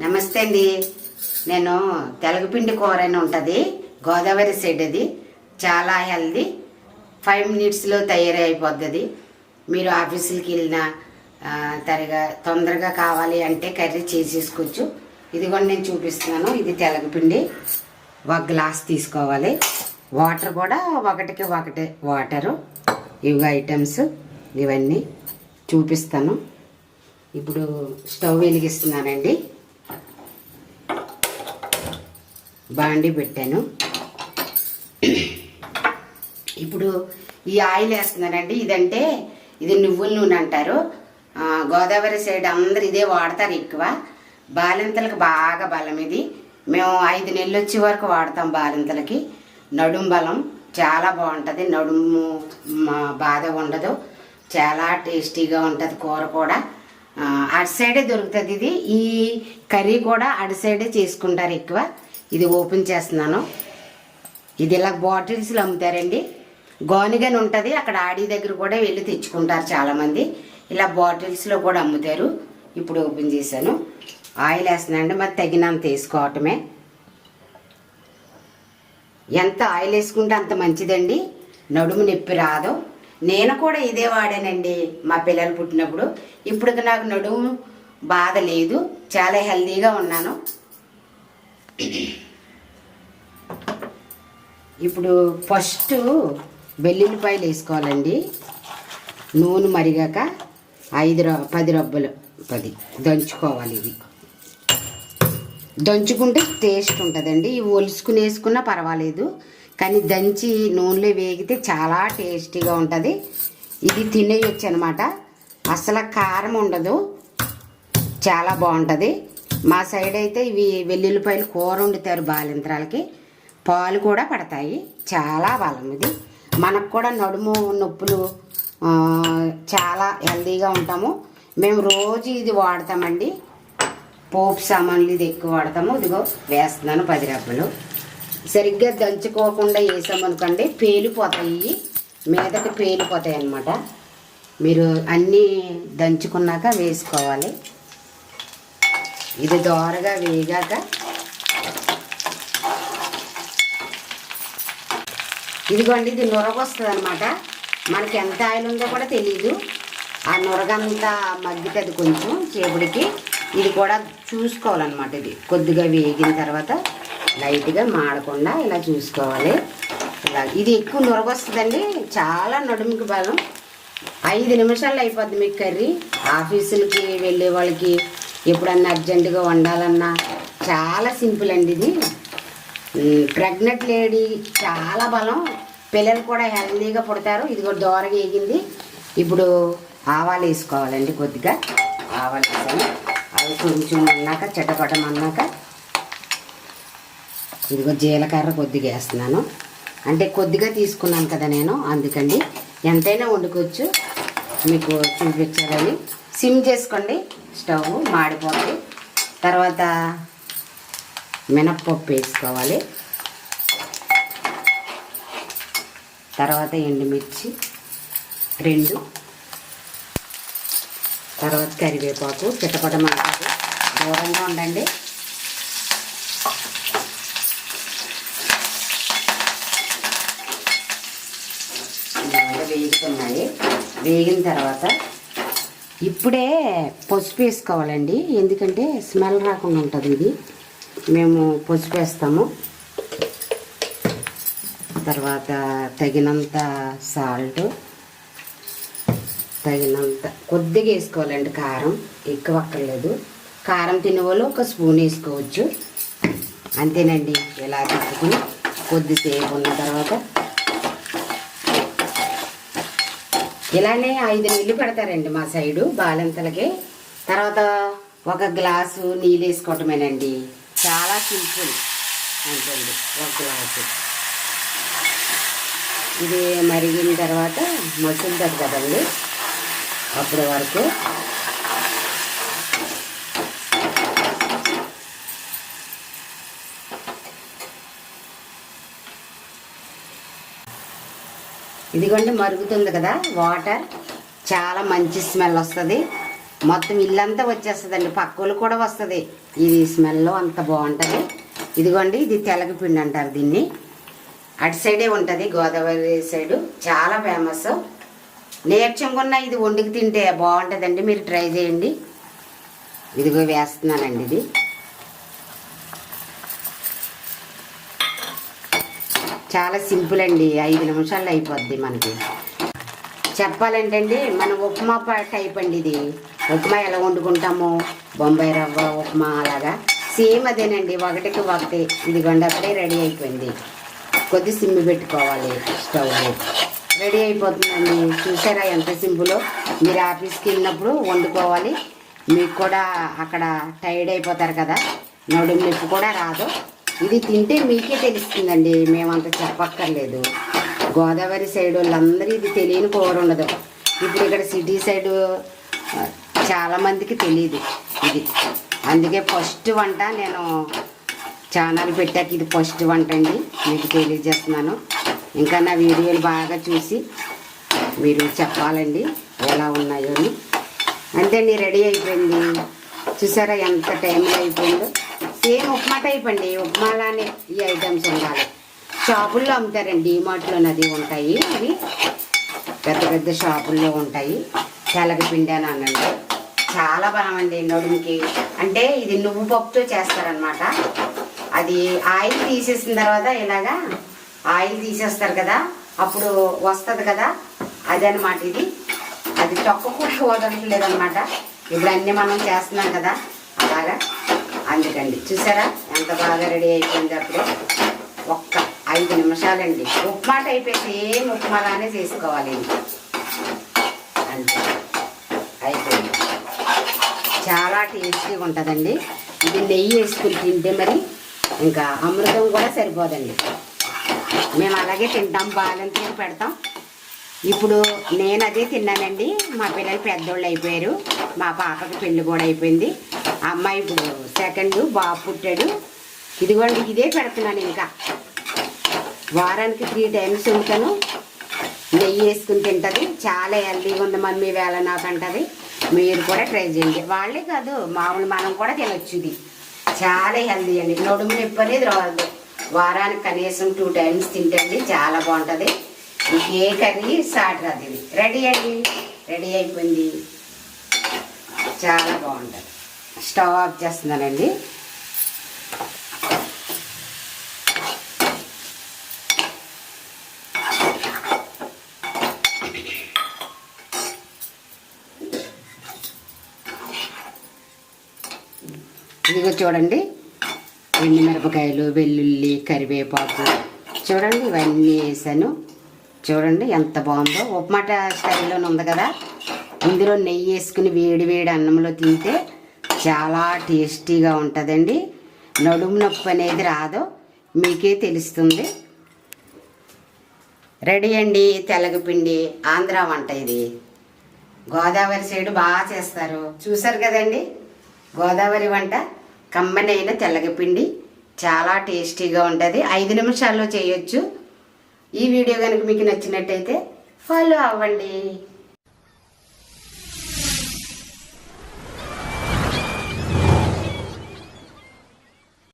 నమస్తే అండి. నేను తెలగపిండి కూర అని ఉంటుంది. గోదావరి సైడ్ అది. చాలా హెల్దీ ఫైవ్ మినిట్స్లో తయారీ అయిపోతుంది మీరు ఆఫీసులకి వెళ్ళినా తరగా తొందరగా కావాలి అంటే కర్రీ చేసేసుకోవచ్చు. ఇది కూడా నేను చూపిస్తున్నాను. ఇది తెలగపిండి. ఒక గ్లాస్ తీసుకోవాలి. వాటర్ కూడా ఒకటికి ఒకటే వాటరు ఇవి ఐటమ్స్ ఇవన్నీ చూపిస్తాను. ఇప్పుడు స్టవ్ వెలిగిస్తున్నానండి. బాండి పెట్టాను. ఇప్పుడు ఈ ఆయిల్ వేస్తున్నానండి. ఇదంటే ఇది నువ్వుల నూనె అంటారు. గోదావరి సైడ్ అందరు ఇదే వాడతారు ఎక్కువ. బాలింతలకు బాగా బలం ఇది. మేము ఐదు నెలలు వచ్చే వరకు వాడతాం బాలింతలకి. నడుం బలం చాలా బాగుంటుంది. నడుము మా బాధ ఉండదు. చాలా టేస్టీగా ఉంటుంది కూర కూడా. అటు సైడే దొరుకుతుంది ఇది. ఈ కర్రీ కూడా అటు సైడే చేసుకుంటారు ఎక్కువ. ఇది ఓపెన్ చేస్తున్నాను. ఇది ఇలా బాటిల్స్లో అమ్ముతారండి. గోనిగని ఉంటుంది అక్కడ ఆడి దగ్గర కూడా వెళ్ళి తెచ్చుకుంటారు చాలామంది. ఇలా బాటిల్స్లో కూడా అమ్ముతారు. ఇప్పుడు ఓపెన్ చేశాను. ఆయిల్ వేస్తున్నానండి మరి తగినంత వేసుకోవటమే. ఎంత ఆయిల్ వేసుకుంటే అంత మంచిదండి. నడుము నొప్పి రాదు. నేను కూడా ఇదే వాడానండి మా పిల్లలు పుట్టినప్పుడు. ఇప్పుడు నాకు నడుము బాధ లేదు. చాలా హెల్దీగా ఉన్నాను. ఇప్పుడు ఫస్ట్ వెల్లుల్లిపాయలు వేసుకోవాలండి. నూనె మరిగాక ఐదు రొ పది రొబ్బలు పది దంచుకోవాలి ఇవి. దంచుకుంటే టేస్ట్ ఉంటుందండి. ఇవి ఒలుసుకుని వేసుకున్నా పర్వాలేదు. కానీ దంచి నూనెలో వేగితే చాలా టేస్టీగా ఉంటుంది. ఇది తినేయొచ్చు అనమాట అసలు కారం ఉండదు. చాలా బాగుంటుంది. మా సైడ్ అయితే ఇవి వెల్లుల్లిపాయలు కూర వండుతారు బాలింత్రాలకి. పాలు కూడా పడతాయి. చాలా బలం ఇది. మనకు కూడా నడుము నొప్పులు చాలా హెల్దీగా ఉంటాము. మేము రోజు ఇది వాడతామండి. పోపు సామాన్లు ఇది ఎక్కువ వాడతాము. ఇదిగో వేస్తున్నాను పది రబ్బలు. సరిగ్గా దంచుకోకుండా వేసామనుకోండి పేలిపోతాయి మీదకి పేలిపోతాయి అన్నమాట. మీరు అన్నీ దంచుకున్నాక వేసుకోవాలి. ఇది దోరగా వేగాక ఇదిగోండి ఇది నురగ వస్తుంది అనమాట మనకి ఎంత ఆయిల్ ఉందో కూడా తెలియదు ఆ నురగంతా మగ్గుతుంది కొంచెం చేపుడికి. ఇది కూడా చూసుకోవాలన్నమాట ఇది. కొద్దిగా వేగిన తర్వాత లైట్గా మాడకుండా ఇలా చూసుకోవాలి. ఇలా ఇది ఎక్కువ నురగొస్తుందండి. చాలా నడుముకి బలం. ఐదు నిమిషాల్లో అయిపోద్ది మీకు కర్రీ. ఆఫీసులకి వెళ్ళే వాళ్ళకి ఎప్పుడన్నా అర్జెంటుగా వండాలన్నా చాలా సింపుల్ అండి ఇది. ప్రెగ్నెంట్ లేడీ చాలా బలం. పిల్లలు కూడా హెల్దీగా పుడతారు. ఇది కూడా దోరగా వేగింది ఇప్పుడు ఆవాలు వేసుకోవాలండి కొద్దిగా. ఆవాలు వేసాను. అవి కొంచెం అన్నాక చిటపటం అన్నాక ఇదిగో జీలకర్ర కొద్దిగా వేస్తున్నాను. అంటే కొద్దిగా తీసుకున్నాను కదా నేను అందుకండి. ఎంతైనా వండుకోవచ్చు. మీకు చూపించాలని. సిమ్ చేసుకోండి. స్టవ్ మాడిపోతుంది తర్వాత మినప్పప్పు వేసుకోవాలి. తర్వాత ఎండుమిర్చి రెండు. తర్వాత కరివేపాకు చిట్టపట మాట్లాడు దూరంగా ఉండండి. వేగుతున్నాయి. వేగిన తర్వాత ఇప్పుడే పసుపు వేసుకోవాలండి. ఎందుకంటే స్మెల్ రాకుండా ఉంటుంది ఇది. మేము పసుపు వేస్తాము తర్వాత తగినంత సాల్ట్ తగినంత కొద్దిగా వేసుకోవాలండి కారం ఎక్కువ అక్కర్లేదు. కారం తినేవాళ్ళు ఒక స్పూన్ వేసుకోవచ్చు. అంతేనండి ఇలా తిప్పుకుని కొద్దిసేపు ఉన్న తర్వాత ఇలానే ఐదు నీళ్ళు పెడతారండి మా సైడు బాలంతలకి. తర్వాత ఒక గ్లాసు నీళ్ళు వేసుకోవటమేనండి. చాలా సింపుల్ అంతేండి ఒక గ్లాసు ఇది మరిగిన తర్వాత మసులుతుంది కదండి అప్పటి వరకు ఇదిగోండి మరుగుతుంది కదా వాటర్. చాలా మంచి స్మెల్ వస్తుంది. మొత్తం ఇల్లంతా వచ్చేస్తుందండి. పక్కలు కూడా వస్తుంది. ఇది స్మెల్ అంత బాగుంటుంది. ఇదిగోండి ఇది తెలగపిండి అంటారు దీన్ని. అటు సైడే ఉంటుంది గోదావరి సైడు. చాలా ఫేమస్ నేర్చుకున్న ఇది వండుకు తింటే బాగుంటుందండి. మీరు ట్రై చేయండి. ఇదిగో వేస్తున్నానండి ఇది. చాలా సింపుల్ అండి. ఐదు నిమిషాల్లో అయిపోద్ది మనకి. చెప్పాలంటే అండి మన ఉప్మా ప- టైప్ అండి ఇది. ఉప్మా ఎలా వండుకుంటాము? బొంబాయి రవ్వ ఉప్మా అలాగా. సేమ్ అదేనండి ఒకటికి ఒకటి. ఇది అప్పుడే రెడీ అయిపోయింది. కొద్ది సిమ్మి పెట్టుకోవాలి స్టవ్ రెడీ అయిపోతుందండి. చూసారా ఎంత సింపులో? మీరు ఆఫీస్కి వెళ్ళినప్పుడు వండుకోవాలి. మీకు కూడా అక్కడ టైర్డ్ అయిపోతారు కదా. నడుము నొప్పి కూడా రాదు. ఇది తింటే మీకే తెలుస్తుందండి. మేమంత చెప్పక్కర్లేదు. గోదావరి సైడ్ వాళ్ళందరూ ఇది తెలియని కూర ఉండదు. ఇప్పుడు ఇక్కడ సిటీ సైడు చాలా మందికి తెలియదు ఇది. అందుకే ఫస్ట్ వంట నేను ఛానల్ పెట్టాక ఇది ఫస్ట్ వంట అండి. మీకు తెలియజేస్తున్నాను. ఇంకా నా వీడియోలు బాగా చూసి మీరు చెప్పాలండి ఎలా ఉన్నాయో అని. అంతే అండి రెడీ అయిపోయింది. చూసారా ఎంత టైంలో అయిపోయిందో. సేమ్ ఉప్మా టైప్ అండి. ఉప్మాలానే ఈ ఐటమ్స్ ఉండాలి. షాపుల్లో అమ్ముతారండి. డిమార్ట్లో అది ఉంటాయి. ఇవి పెద్ద పెద్ద షాపుల్లో ఉంటాయి. తెలగపిండి అని అనండి. చాలా బాగుంది నడుముకి. అంటే ఇది నువ్వు పప్పుతో చేస్తారనమాట అది ఆయిల్ తీసేసిన తర్వాత ఇలాగా ఆయిల్ తీసేస్తారు కదా అప్పుడు వస్తుంది కదా అదనమాట ఇది. అది తొక్క కూడా వదలట్లేదు ఇప్పుడు అన్నీ మనం చేస్తున్నాం కదా అలాగా? అందుకండి. చూసారా? ఎంత బాగా రెడీ అయిపోయింది అప్పుడు. ఒక్క ఐదు నిమిషాలండి. ఉప్మా టైప్ అయితే ఏం ఉప్మాలానే చేసుకోవాలి. ఇది. అంతే. అయిపోయింది. చాలా టేస్టీగా ఉంటుందండి. ఇది నెయ్యి వేసుకుని తింటే మరి ఇంకా అమృతం కూడా సరిపోదండి. మేము అలాగే తింటాం బాలంతీరు పెడతాం. ఇప్పుడు నేను అదే తిన్నానండి. మా పిల్లలు పెద్దోళ్ళు అయిపోయారు. మా పాపకి పెళ్ళి కూడా అయిపోయింది. అమ్మాయి ఇప్పుడు సెకండ్ బాబు పుట్టాడు. ఇదిగోండి ఇదే పెడుతున్నాను ఇంకా. వారానికి త్రీ టైమ్స్ ఉంటాను. నెయ్యి వేసుకుని తింటుంది. చాలా హెల్తీగా ఉంది మమ్మీ వేళ నాకు అంటది మీరు కూడా ట్రై చేయండి. వాళ్ళే కాదు మామూలు మనం కూడా తినొచ్చు ఇది. చాలా హెల్దీ అండి. నడుము నొప్పి అనేది రాదు. వారానికి కనీసం టూ టైమ్స్ తింటండి చాలా బాగుంటుంది. ఏ కర్రీ సాట్ రాదు ఇది. రెడీ అండి? రెడీ అయిపోయింది. చాలా బాగుంటుంది. స్టవ్ ఆఫ్ చేస్తున్నానండి. ఇదిగో చూడండి. ఎండు మిరపకాయలు వెల్లుల్లి కరివేపాకు. చూడండి ఇవన్నీ వేసాను. చూడండి ఎంత బాగుందో. ఉప్మాట స్టైల్లోనే ఉంది కదా. ఇందులో నెయ్యి వేసుకుని వేడి వేడి అన్నంలో తింటే చాలా టేస్టీగా ఉంటుందండి. నడుము నొప్పి అనేది రాదు. మీకే తెలుస్తుంది. రెడీ అండి తెలగపిండి. ఆంధ్ర వంట ఇది. గోదావరి సైడ్ బాగా చేస్తారు. చూసారు కదండి? గోదావరి వంట కమ్మనైన తెల్లగపిండి చాలా టేస్టీగా ఉంటుంది. ఐదు నిమిషాల్లో చేయొచ్చు. ఈ వీడియో కనుక మీకు నచ్చినట్టయితే ఫాలో అవ్వండి.